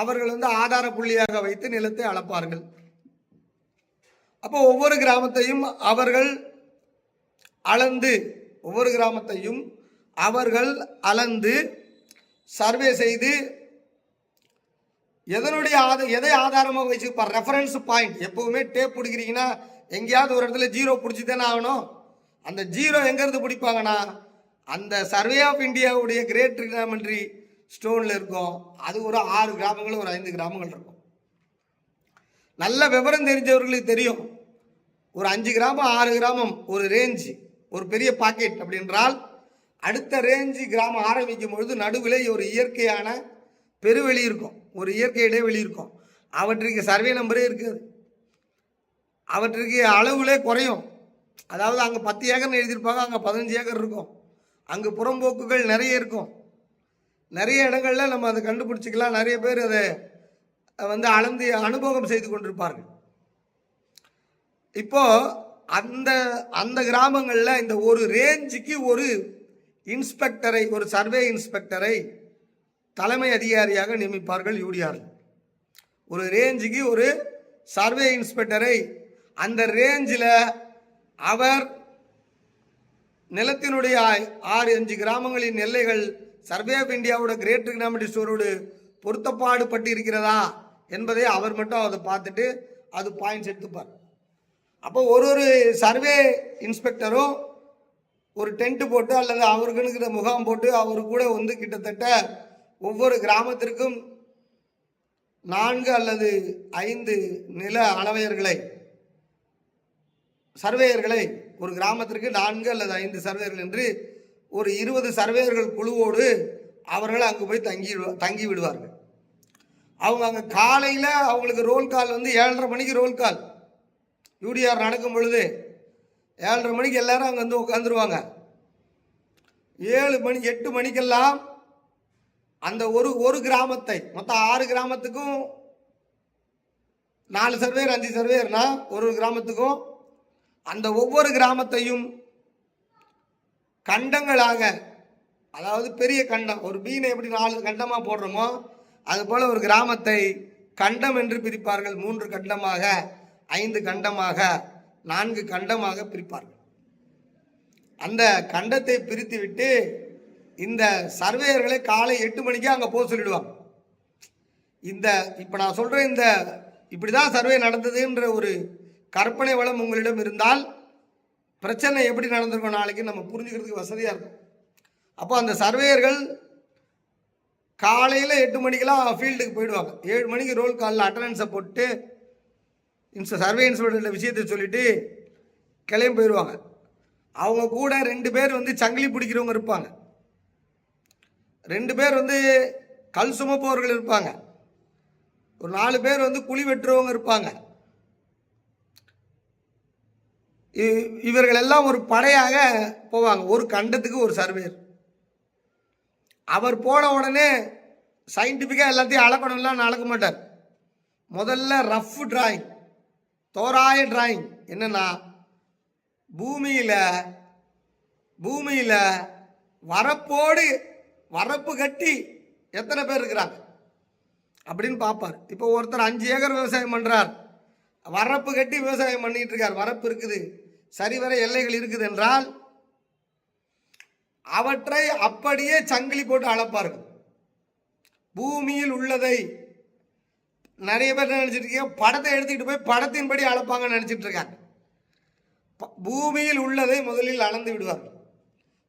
அவர்கள் வந்து ஆதார புள்ளியாக வைத்து நிலத்தை அளப்பார்கள். அப்போ ஒவ்வொரு கிராமத்தையும் அவர்கள் அளந்து ஒவ்வொரு கிராமத்தையும் அவர்கள் அளந்து சர்வே செய்து எதனுடைய ஆத எதை ஆதாரமாக வச்சு இப்போ ரெஃபரன்ஸ் பாயிண்ட் எப்பவுமே டேப் பிடிக்கிறீங்கன்னா எங்கேயாவது ஒரு இடத்துல ஜீரோ பிடிச்சி தானே ஆகணும். அந்த ஜீரோ எங்கேருந்து பிடிப்பாங்கன்னா அந்த சர்வே ஆஃப் இந்தியாவுடைய கிரேட் ட்ரிக்னாமெண்ட்ரி ஸ்டோனில் இருக்கும். அது ஒரு ஆறு கிராமங்கள் ஒரு ஐந்து கிராமங்கள் இருக்கும். நல்ல விவரம் தெரிஞ்சவர்களுக்கு தெரியும். ஒரு அஞ்சு கிராமம் ஆறு கிராமம் ஒரு ரேஞ்சு ஒரு பெரிய பாக்கெட் அப்படின்றால் அடுத்த ரேஞ்சு கிராமம் ஆரம்பிக்கும் பொழுது நடுவில் ஒரு இயற்கையான பெருவெளி இருக்கும். ஒரு இயற்கை இடைவெளி இருக்கும். அவற்றுக்கு சர்வே நம்பரே இருக்காது. அவற்றுக்கு அளவுலே குறையும். அதாவது அங்கே பத்து ஏக்கர்னு எழுதியிருப்பாங்க அங்கே பதினஞ்சு ஏக்கர் இருக்கும். அங்கே புறம்போக்குகள் நிறைய இருக்கும். நிறைய இடங்கள்ல நம்ம அதை கண்டுபிடிச்சிக்கலாம். நிறைய பேர் அதை வந்து அளந்து அனுபவம் செய்து கொண்டிருப்பார்கள். இப்போ அந்த அந்த கிராமங்களில் இந்த ஒரு ரேஞ்சுக்கு ஒரு இன்ஸ்பெக்டரை ஒரு சர்வே இன்ஸ்பெக்டரை தலைமை அதிகாரியாக நியமிப்பார்கள் யூடிஆர் ஒரு ரேஞ்சுக்கு ஒரு சர்வே இன்ஸ்பெக்டரை அந்த ரேஞ்சில் அவர் நிலத்தினுடைய ஆறு அஞ்சு கிராமங்களின் எல்லைகள் சர்வே ஆஃப் இந்தியாவோட கிரேட் ட்ரிக்னாமெட்ரி ஸ்டோரோடு பொருத்தப்பாடு பட்டு இருக்கிறதா என்பதை அவர் மட்டும் அதை பார்த்துட்டு அது பாயிண்ட்ஸ் எடுத்துப்பார். அப்போ ஒரு ஒரு சர்வே இன்ஸ்பெக்டரும் ஒரு டென்ட் போட்டு அல்லது அவர்களுக்கு முகாம் போட்டு அவர் கூட வந்து கிட்டத்தட்ட ஒவ்வொரு கிராமத்திற்கும் நான்கு அல்லது ஐந்து நில அளவையர்களை சர்வேயர்களை ஒரு கிராமத்திற்கு நான்கு அல்லது ஐந்து சர்வேயர்கள் என்று ஒரு இருபது சர்வேயர்கள் குழுவோடு அவர்கள் அங்கே போய் தங்கி தங்கி விடுவார்கள். அவங்க அங்கே காலையில் அவங்களுக்கு ரோல் கால் வந்து ஏழரை மணிக்கு ரோல் கால் யூடிஆர் நடக்கும் பொழுது ஏழரை மணிக்கு எல்லாரும் அங்கே வந்து உட்காந்துருவாங்க ஏழு மணி எட்டு மணிக்கெல்லாம் அந்த ஒரு ஒரு கிராமத்தை மொத்தம் ஆறு கிராமத்துக்கும் நாலு சர்வேர் அஞ்சு சர்வேர்னா ஒரு கிராமத்துக்கும் அந்த ஒவ்வொரு கிராமத்தையும் கண்டங்களாக அதாவது பெரிய கண்டம் ஒரு மீனை எப்படி நாலு கண்டமாக போடுறோமோ அதுபோல் ஒரு கிராமத்தை கண்டம் என்று பிரிப்பார்கள். மூன்று கண்டமாக ஐந்து கண்டமாக நான்கு கண்டமாக பிரிப்பார்கள். அந்த கண்டத்தை பிரித்து விட்டு இந்த சர்வேயர்களை காலை எட்டு மணிக்கே அங்கே போக சொல்லிடுவாங்க. இந்த இப்போ நான் சொல்கிற இந்த இப்படி தான் சர்வே நடந்ததுன்ற ஒரு கற்பனை வளம் உங்களிடம் இருந்தால் பிரச்சனை எப்படி நடந்திருக்கும் நாளைக்கு நம்ம புரிஞ்சுக்கிறதுக்கு வசதியாக இருக்கும். அப்போ அந்த சர்வேயர்கள் காலையில் எட்டு மணிக்கெலாம் ஃபீல்டுக்கு போயிடுவாங்க. ஏழு மணிக்கு ரோல் காலில் அட்டண்டன்ஸை போட்டு இன்ஸ் சர்வே இன்ஸ்பெக்டர் விஷயத்தை சொல்லிவிட்டு கிளம்பி போயிடுவாங்க. அவங்க கூட ரெண்டு பேர் வந்து சங்கிலி பிடிக்கிறவங்க இருப்பாங்க. ரெண்டு பேர் வந்து கல் சுமப்பவர்கள் இருப்பாங்க. ஒரு நாலு பேர் வந்து குழி வெட்டுறவங்க இருப்பாங்க. இவர்கள் எல்லாம் ஒரு படையாக போவாங்க. ஒரு கண்டத்துக்கு ஒரு சர்வேர். அவர் போன உடனே சயின்டிஃபிக்காக எல்லாத்தையும் அளக்கணும்லாம் அளக்க மாட்டார். முதல்ல ரஃப் டிராயிங் தோராய டிராயிங் என்னன்னா பூமியில் பூமியில் வரப்போடு வரப்பு கட்டி எத்தனை பேர் இருக்கிறாங்க? அப்படின்னு பார்ப்பார். இப்போ ஒருத்தர் அஞ்சு ஏக்கர் விவசாயம் பண்ணுறார் வரப்பு கட்டி விவசாயம் பண்ணிட்டு இருக்கார். வரப்பு இருக்குது. சரிவர எல்லைகள் இருக்குது என்றால் அவற்றை அப்படியே சங்கிலி போட்டு அளப்பார்கள். பூமியில் உள்ளதை நிறைய பேர் என்ன நினைச்சிட்டு இருக்கீங்க? படத்தை எடுத்துக்கிட்டு போய் படத்தின்படி அளப்பாங்கன்னு நினச்சிட்டு இருக்காங்க. ப- பூமியில் உள்ளதை முதலில் அளந்து விடுவார்கள்.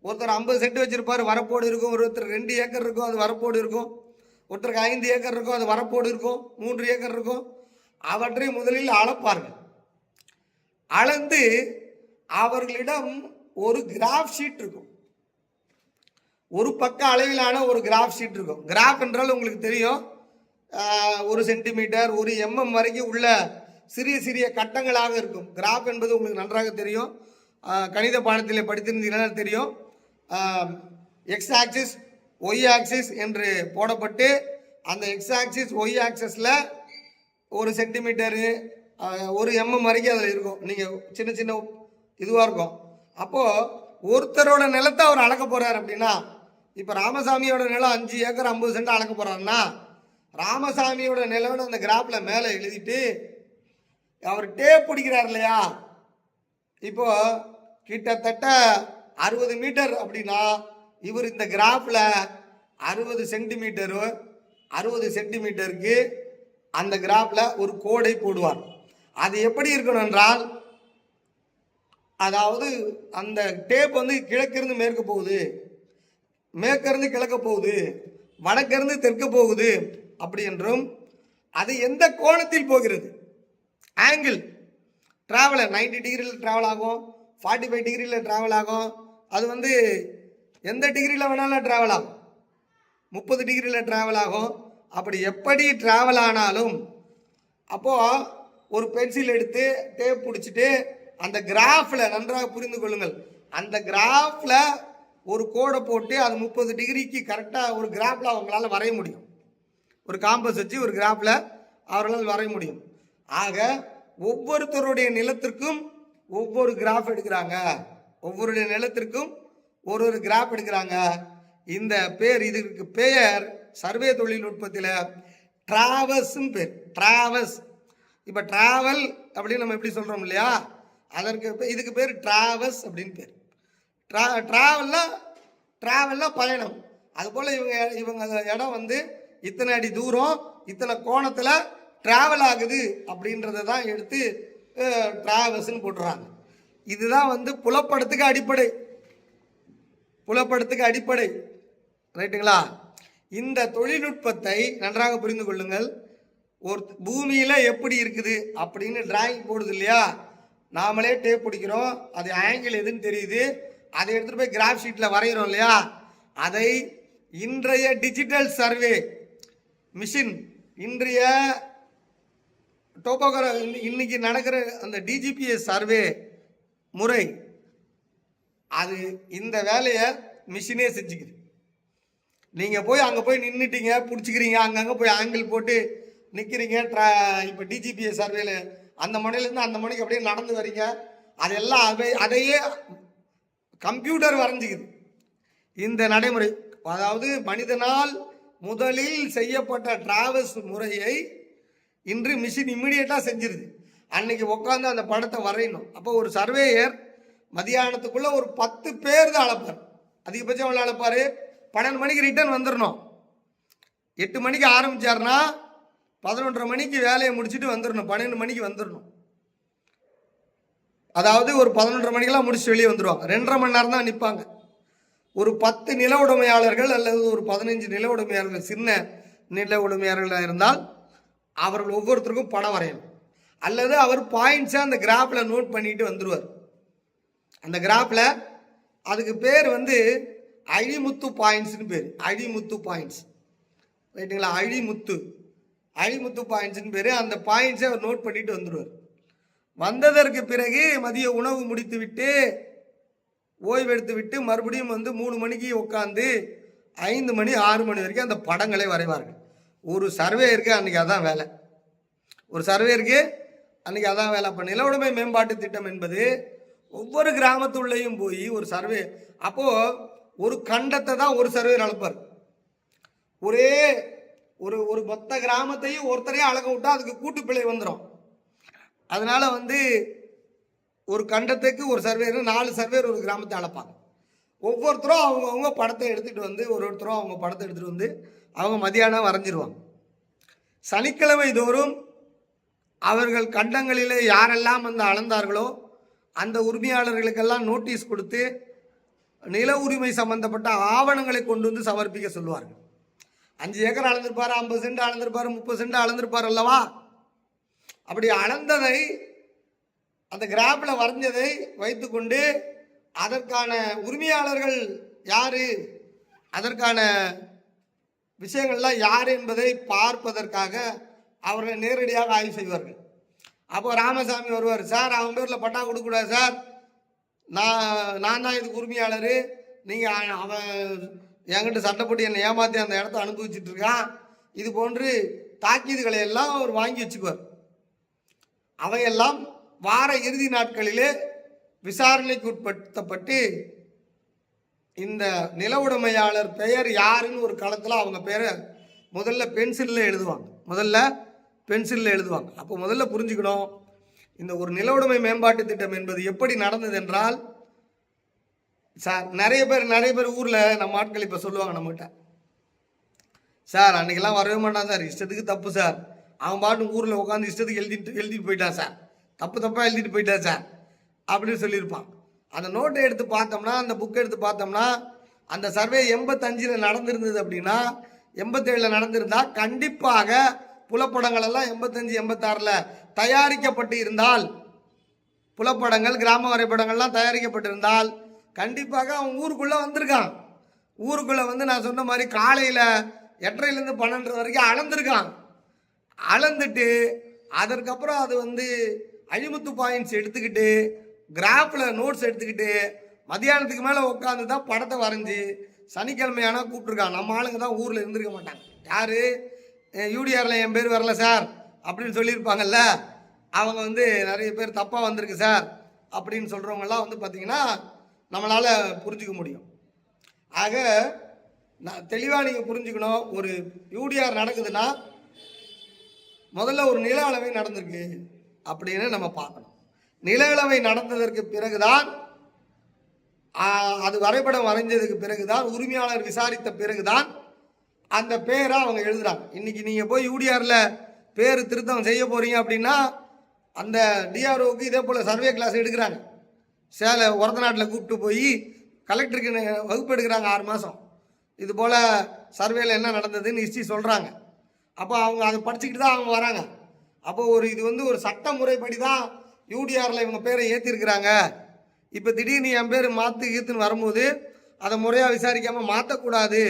ஒருத்தர் ஐம்பது சென்ட் வச்சுருப்பார் வரப்போடு இருக்கும். ஒருத்தர் ரெண்டு ஏக்கர் இருக்கும் அது வரப்போடு இருக்கும். ஒருத்தருக்கு ஐந்து ஏக்கர் இருக்கும் அது வரப்போடு இருக்கும். மூன்று ஏக்கர் இருக்கும். அவற்றை முதலில் அளப்பார்கள் அளந்து அவர்களிடம் ஒரு கிராஃப் ஷீட் இருக்கும். ஒரு பக்க அளவிலான ஒரு கிராஃப் ஷீட் இருக்கும். கிராஃப் என்றால் உங்களுக்கு தெரியும் ஒரு சென்டிமீட்டர் ஒரு எம்எம் வரைக்கும் உள்ள சிறிய சிறிய கட்டங்களாக இருக்கும். கிராஃப் என்பது உங்களுக்கு நன்றாக தெரியும். கணித பாடத்தில் படித்திருந்தீங்கன்னா தெரியும். எக்ஸ் ஆக்சிஸ் ஒய் ஆக்சிஸ் என்று போடப்பட்டு அந்த எக்ஸ் ஆக்சிஸ் ஒய் ஆக்சிஸில் ஒரு சென்டிமீட்டரு ஒரு எம்எம் வரைக்கும் அதில் இருக்கும். நீங்கள் சின்ன சின்ன இதுவாக இருக்கும். அப்போது ஒருத்தரோட நிலத்தை அவர் அளக்க போகிறார் அப்படின்னா இப்போ ராமசாமியோட நிலம் அஞ்சு ஏக்கர் ஐம்பது சென்ட் அளக்க போகிறாருன்னா ராமசாமியோட நிலவரம் அந்த கிராப்பில் மேலே எழுதிட்டு அவர் டேப் பிடிக்கிறார் இல்லையா? இப்போ கிட்டத்தட்ட அறுபது மீட்டர் அப்படின்னா இவர் இந்த கிராஃபில் அறுபது சென்டிமீட்டரு அறுபது சென்டிமீட்டருக்கு அந்த கிராஃபில் ஒரு கோடை போடுவார். அது எப்படி இருக்கணும் என்றால் அதாவது அந்த டேப் வந்து கிழக்கிருந்து மேற்க போகுது. மேற்கிருந்து கிழக்க போகுது. வடக்கிருந்து தெற்கு போகுது. அப்படி என்றும் அது எந்த கோணத்தில் போகிறது? ஆங்கிள் ட்ராவலர் 90 டிகிரியில் ட்ராவல் ஆகும். ஃபார்ட்டி ஃபைவ் டிகிரியில் ட்ராவல் ஆகும். அது வந்து எந்த டிகிரியில் வேணாலும் ட்ராவல் ஆகும். முப்பது டிகிரியில் ட்ராவல் ஆகும். அப்படி எப்படி ட்ராவல் ஆனாலும் அப்போது ஒரு பென்சில் எடுத்து டேப் பிடிச்சிட்டு அந்த கிராஃபில் நன்றாக புரிந்து கொள்ளுங்கள். அந்த கிராஃபில் ஒரு கோடை போட்டு அது முப்பது டிகிரிக்கு கரெக்டாக ஒரு கிராஃபில் அவங்களால வரைய முடியும். ஒரு காம்பஸ் வச்சு ஒரு கிராஃபில் அவர்களால் வரைய முடியும். ஆக ஒவ்வொருத்தருடைய நிலத்திற்கும் ஒவ்வொரு கிராஃப் எடுக்கிறாங்க. ஒவ்வொருடைய நிலத்திற்கும் ஒரு ஒரு கிராஃப் எடுக்கிறாங்க. இந்த பேர் இதுக்கு பெயர் சர்வே தொழில்நுட்பத்தில் டிராவல்ஸ்னு பேர். டிராவல்ஸ் இப்போ டிராவல் அப்படின்னு நம்ம எப்படி சொல்கிறோம் இல்லையா? அதற்கு இதுக்கு பேர் டிராவல்ஸ் அப்படின்னு பேர். ட்ரா ட்ராவல்னா ட்ராவல்னா பயணம். அதுபோல் இவங்க இவங்க இடம் வந்து இத்தனை அடி தூரம் இத்தனை கோணத்தில் ட்ராவல் ஆகுது அப்படின்றத தான் எடுத்து ட்ராவல்ஸ்ன்னு போட்டுறாங்க. இதுதான் வந்து புலப்படத்துக்கு அடிப்படை. புலப்படத்துக்கு அடிப்படை. ரைட்டுங்களா இந்த தொழில்நுட்பத்தை நன்றாக புரிந்து கொள்ளுங்கள். ஒரு பூமியில் எப்படி இருக்குது அப்படின்னு டிராயிங் போடுது இல்லையா? நாமளே டேப் பிடிக்கிறோம். அது ஆங்கிள் எதுன்னு தெரியுது. அதை எடுத்துகிட்டு போய் கிராஃப் ஷீட்டில் வரைகிறோம் இல்லையா? அதை இன்றைய டிஜிட்டல் சர்வே மிஷின் இன்றைய டோபோகிரா இன்னைக்கு நடக்கிற அந்த டிஜிபிஎஸ் சர்வே முறை அது இந்த வேலையை மிஷினே செஞ்சுக்குது. நீங்கள் போய் அங்கே போய் நின்றுட்டீங்க பிடிச்சிக்கிறீங்க அங்கங்கே போய் ஆங்கிள் போட்டு நிற்கிறீங்க ட்ரா இப்போ டிஜிபிஎஸ் சர்வேல அந்த மணிலேருந்து அந்த மணிக்கு அப்படியே நடந்து வரீங்க அதெல்லாம் அதை அதையே கம்ப்யூட்டர் வரைஞ்சிக்குது. இந்த நடைமுறை அதாவது மனிதனால் முதலில் செய்யப்பட்ட டிராவல்ஸ் முறையை இன்று மிஷின் இம்மிடியட்டாக செஞ்சிருது. அன்னைக்கு உட்காந்து அந்த படத்தை வரையணும். அப்போ ஒரு சர்வேயர் மதியானத்துக்குள்ளே ஒரு பத்து பேர் தான் அளப்பார் அதிகபட்சம் அவ்வளோ அளப்பார் பன்னெண்டு மணிக்கு ரிட்டர்ன் வந்துடணும் எட்டு மணிக்கு ஆரம்பித்தார்னா பதினொன்றரை மணிக்கு வேலையை முடிச்சுட்டு வந்துடணும் பன்னெண்டு மணிக்கு வந்துடணும் அதாவது ஒரு பதினொன்றரை மணிக்கெல்லாம் முடிச்சு வெளியே வந்துடுவாங்க ரெண்டரை மணி நேரம் தான் நிற்பாங்க ஒரு பத்து நில உடைமையாளர்கள் அல்லது ஒரு பதினஞ்சு நில உடைமையாளர்கள் சின்ன நில உடைமையாளர்களாக இருந்தால் அவர்கள் ஒவ்வொருத்தருக்கும் படம் வரையணும். அல்லது அவர் பாயிண்ட்ஸை அந்த கிராஃபில் நோட் பண்ணிட்டு வந்துடுவார் அந்த கிராஃபில் அதுக்கு பேர் வந்து அழிமுத்து பாயிண்ட்ஸ்னு பேர். அழிமுத்து பாயிண்ட்ஸ் ரைட்டுங்களா அழிமுத்து. அழிமுத்து பாயிண்ட்ஸ்னு பேர். அந்த பாயிண்ட்ஸை அவர் நோட் பண்ணிட்டு வந்துடுவார் வந்ததற்கு பிறகு மதிய உணவு முடித்து விட்டு ஓய்வெடுத்து விட்டு மறுபடியும் வந்து மூணு மணிக்கு உட்காந்து ஐந்து மணி ஆறு மணி வரைக்கும் அந்த படங்களை வரைவார்கள். ஒரு சர்வேயருக்கு அன்றைக்கி அதான் வேலை. ஒரு சர்வேயருக்கு அன்றைக்கி அதான் வேலை பண்ண. நிலவுடைமை மேம்பாட்டு திட்டம் என்பது ஒவ்வொரு கிராமத்துள்ளேயும் போய் ஒரு சர்வே அப்போது ஒரு கண்டத்தை தான் ஒரு சர்வேர் அளப்பார் ஒரே ஒரு ஒரு மொத்த கிராமத்தையும் ஒருத்தரையும் அழக விட்டா அதுக்கு கூட்டு பிழை வந்துடும் அதனால வந்து ஒரு கண்டத்துக்கு ஒரு சர்வேர் நாலு சர்வேர் ஒரு கிராமத்தை அழைப்பாங்க. ஒவ்வொருத்தரும் அவங்கவுங்க படத்தை எடுத்துகிட்டு வந்து ஒரு ஒருத்தரும் அவங்க படத்தை எடுத்துகிட்டு வந்து அவங்க மதியானம் வரைஞ்சிருவாங்க. சனிக்கிழமை தோறும் அவர்கள் கண்டங்களில் யாரெல்லாம் வந்து அளந்தார்களோ அந்த உரிமையாளர்களுக்கெல்லாம் நோட்டீஸ் கொடுத்து நில உரிமை சம்பந்தப்பட்ட ஆவணங்களை கொண்டு வந்து சமர்ப்பிக்க சொல்லுவார்கள். அஞ்சு ஏக்கர் அளந்திருப்பார் ஐம்பது சென்ட் அளந்திருப்பார் முப்பது சென்ட் அளந்திருப்பார் அல்லவா? அப்படி அளந்ததை அந்த கிராஃபில் வரைஞ்சதை வைத்துக்கொண்டு அதற்கான உரிமையாளர்கள் யாரு? அதற்கான விஷயங்கள்லாம் யார் என்பதை பார்ப்பதற்காக அவர்கள் நேரடியாக ஆய்வு செய்வார்கள். அப்போ ராமசாமி வருவார் சார் அவன் பேரில் பட்டா கொடுக்கக்கூடாது சார். நான் நான் தான் இதுக்கு உரிமையாளர். நீங்கள் அவன் என்கிட்ட சட்டப்பட்டு என்னை ஏமாற்றி அந்த இடத்த அனுபவிச்சுட்டு இருக்கான் இது போன்று தாக்கீதுகளை எல்லாம் அவர் வாங்கி வச்சுக்குவார். அவையெல்லாம் வார இறுதி நாட்களிலே விசாரணைக்கு உட்படுத்தப்பட்டு இந்த நில உடைமையாளர் பெயர் யாருன்னு ஒரு களத்தில் அவங்க பேரை முதல்ல பென்சிலில் எழுதுவாங்க. முதல்ல பென்சிலில் எழுதுவாங்க. அப்போ முதல்ல புரிஞ்சுக்கணும். இந்த ஒரு நிலவுடைமை மேம்பாட்டு திட்டம் என்பது எப்படி நடந்தது என்றால் சார் நிறைய பேர் நிறைய பேர் ஊரில் நம்ம ஆட்கள் இப்போ சொல்லுவாங்க நம்மகிட்ட. சார் அன்னைக்கெல்லாம் வரவே மாட்டான் சார். இஷ்டத்துக்கு தப்பு சார். அவன் பாட்டு ஊரில் உட்காந்து இஷ்டத்துக்கு எழுதிட்டு எழுதிட்டு போயிட்டான் சார். தப்பு தப்பாக எழுதிட்டு போயிட்டான் சார். அப்படின்னு சொல்லியிருப்பான். அந்த நோட்டை எடுத்து பார்த்தோம்னா அந்த புக்கை எடுத்து பார்த்தோம்னா அந்த சர்வே எண்பத்தஞ்சில் நடந்திருந்தது அப்படின்னா எண்பத்தேழில் நடந்திருந்தால் கண்டிப்பாக புலப்படங்கள் எல்லாம் எண்பத்தஞ்சு எண்பத்தாறில் தயாரிக்கப்பட்டு இருந்தால் புலப்படங்கள் கிராம வரைபடங்கள்லாம் தயாரிக்கப்பட்டிருந்தால் கண்டிப்பாக அவன் ஊருக்குள்ளே வந்திருக்கான். ஊருக்குள்ளே வந்து நான் சொன்ன மாதிரி காலையில் எட்டரைலேருந்து பன்னெண்டு வரைக்கும் அளந்திருக்கான். அளந்துட்டு அதற்கப்புறம் அது வந்து அழிமுத்து பாயிண்ட்ஸ் எடுத்துக்கிட்டு கிராஃபில் நோட்ஸ் எடுத்துக்கிட்டு மதியானத்துக்கு மேலே உட்காந்து தான் படத்தை வரைஞ்சி சனிக்கிழமையானா கூப்பிட்ருக்கான் நம்ம ஆளுங்க தான் ஊரில் இருந்திருக்க மாட்டாங்க. யார்? யூடிஆரில் என் பேர் வரல சார் அப்படின்னு சொல்லியிருப்பாங்கல்ல அவங்க வந்து நிறைய பேர் தப்பாக வந்திருக்கு சார் அப்படின்னு சொல்கிறவங்கெல்லாம் வந்து பார்த்திங்கன்னா நம்மளால் புரிஞ்சுக்க முடியும். ஆக நான் தெளிவாக நீங்கள் புரிஞ்சுக்கணும் ஒரு யூடிஆர் நடக்குதுன்னா முதல்ல ஒரு நில அளவை நடந்திருக்கு அப்படின்னு நம்ம பார்க்கணும். நில அளவை நடந்ததற்கு பிறகுதான் அது வரைபடம் வரைஞ்சதுக்கு பிறகுதான் உரிமையாளர் விசாரித்த பிறகுதான் அந்த பேரை அவங்க எழுதுறாங்க. இன்னைக்கு நீங்கள் போய் யூடிஆரில் பேர் திருத்தம் செய்ய போகிறீங்க அப்படின்னா அந்த டிஆர்ஓக்கு இதே போல் சர்வே கிளாஸ் எடுக்கிறாங்க. சேலை உரத்த நாட்டில் கூப்பிட்டு போய் கலெக்டருக்கு வகுப்பு எடுக்கிறாங்க ஆறு மாதம் இது போல் சர்வேல என்ன நடந்ததுன்னு ஹிஸ்ட்ரி சொல்கிறாங்க அப்போ அவங்க அதை படிச்சுக்கிட்டு தான் அவங்க வராங்க. அப்போ ஒரு இது வந்து ஒரு சட்ட முறைப்படி தான் யூடிஆரில் இவங்க பேரை ஏற்றிருக்கிறாங்க இப்போ திடீர்னு என் பேர் மாற்று ஈத்துன்னு வரும்போது அதை முறையாக விசாரிக்காமல் மாற்றக்கூடாது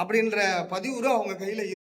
அப்படின்ற பதிவுரும் அவங்க கையில்